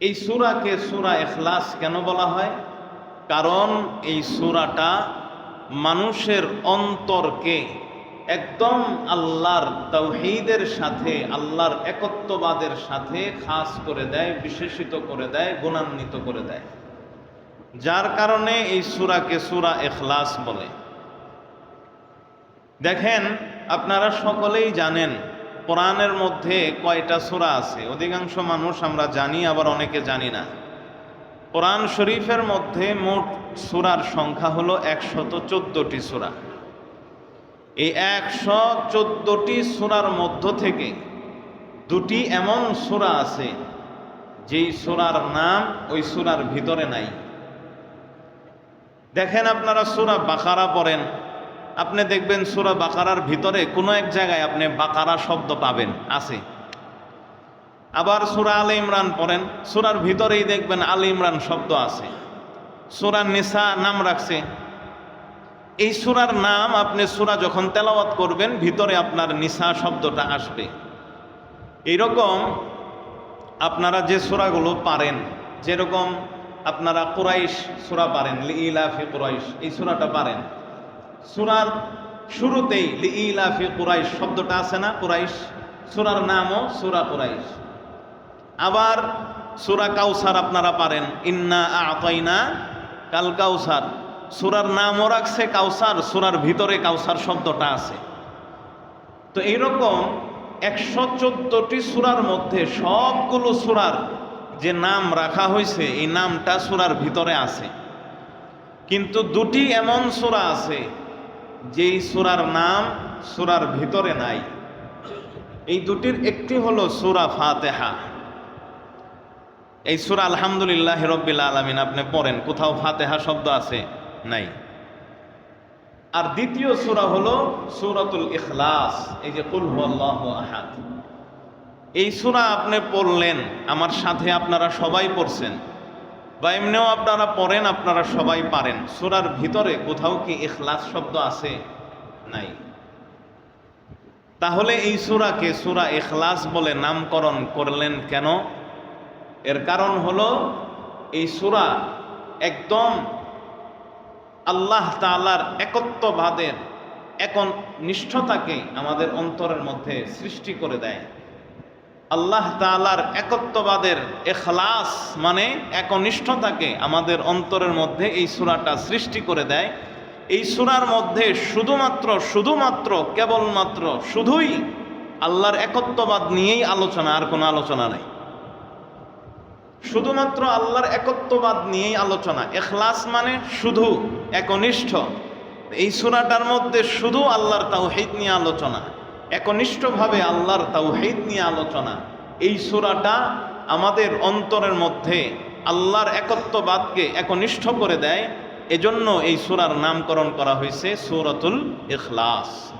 এই সুরাকে সুরা এখলাস কেন বলা হয়? কারণ এই সুরাটা মানুষের অন্তরকে একদম আল্লাহর তৌহিদের সাথে, আল্লাহর একত্ববাদের সাথে খাস করে দেয়, বিশেষিত করে দেয়, গুণান্বিত করে দেয়। যার কারণে এই সুরাকে সুরা এখলাস বলে। দেখেন, আপনারা সকলেই জানেন কোরআনের মধ্যে কয়টা সূরা আছে? অধিকাংশ মানুষ আমরা জানি, আবার অনেকে জানি না। কোরআন শরীফের মধ্যে মোট সূরার সংখ্যা হলো একশত চোদ্দটি সূরা। এই একশো চোদ্দটি সূরার মধ্য থেকে দুটি এমন সূরা আছে, যেই সূরার নাম ওই সূরার ভিতরে নাই। দেখেন আপনারা সূরা বাকারা পড়েন আপনি দেখবেন সুরা বাকারার ভিতরে কোনো এক জায়গায় আপনি বাকারা শব্দ পাবেন, আছে। আবার সুরা আল ইমরান পড়েন, সুরার ভিতরেই দেখবেন আল ইমরান শব্দ আছে। সুরা নিসা নাম রাখছে। এই সুরার নাম আপনি সুরা যখন তেলাওয়াত করবেন, ভিতরে আপনার নিসা শব্দটা আসবে। এইরকম আপনারা যে সুরাগুলো পারেন, যেরকম আপনারা কুরাইশ সুরা পারেন ইলাফি কুরাইশ, এই সুরাটা পারেন। সুরার শুরুতেই লিইলাফি কুরাইশ শব্দটা আছে না? কুরাইশ। সুরার নামও সুরা কুরাইশ। আবার সুরা কাউসার আপনারা পারেন। ইন্না আতাইনা কাল কাউসার। সুরার নামও রাখছে কাউসার, সুরার ভিতরে কাউসার শব্দটা আছে। তো এইরকম একশো চোদ্দটি সুরার মধ্যে সবগুলো সুরার যে নাম রাখা হয়েছে, এই নামটা সুরার ভিতরে আছে। কিন্তু দুটি এমন সুরা আছে যেই সুরার নাম সুরার ভিতরে নাই। এই দুটির একটি হলো সুরা ফাতেহা। এই সুরা আলহামদুলিল্লাহ রব্বিল আলমিন, আপনি পড়েন, কোথাও ফাতেহা শব্দ আছে? নাই। আর দ্বিতীয় সুরা হলো সুরাতুল ইখলাস, এই যে কুল আল্লাহ আহাদ। এই সুরা আপনি পড়লেন, আমার সাথে আপনারা সবাই পড়ছেন। বা এমনিও আপনারা পড়েন, আপনারা সবাই পারেন। সুরার ভিতরে কোথাও কি ইখলাস শব্দ আছে? নাই। তাহলে এই সুরাকে সুরা এখলাস বলে নামকরণ করলেন কেন? এর কারণ হলো, এই সুরা একদম আল্লাহ তালার একত্ববাদের একন নিষ্ঠতাকে আমাদের অন্তরের মধ্যে সৃষ্টি করে দেয়। আল্লাহ তালার একত্ববাদের এখলাস মানে একনিষ্ঠতাকে আমাদের অন্তরের মধ্যে এই সুরাটা সৃষ্টি করে দেয়। এই সুরার মধ্যে শুধুমাত্র শুধুমাত্র, কেবলমাত্র শুধুই আল্লাহর একত্ববাদ নিয়েই আলোচনা, আর কোনো আলোচনা নেই। শুধুমাত্র আল্লাহর একত্ববাদ নিয়েই আলোচনা। এখলাস মানে শুধু একনিষ্ঠ। এই সুরাটার মধ্যে শুধু আল্লাহর তাও তাওহিদ নিয়ে আলোচনা। একনিষ্ঠভাবে আল্লাহর তাওহিদ নিয়ে আলোচনা। এই সুরাটা আমাদের অন্তরের মধ্যে আল্লাহর একত্ববাদকে একনিষ্ঠ করে দেয়। এজন্য এই সুরার নামকরণ করা হয়েছে সুরাতুল ইখলাস।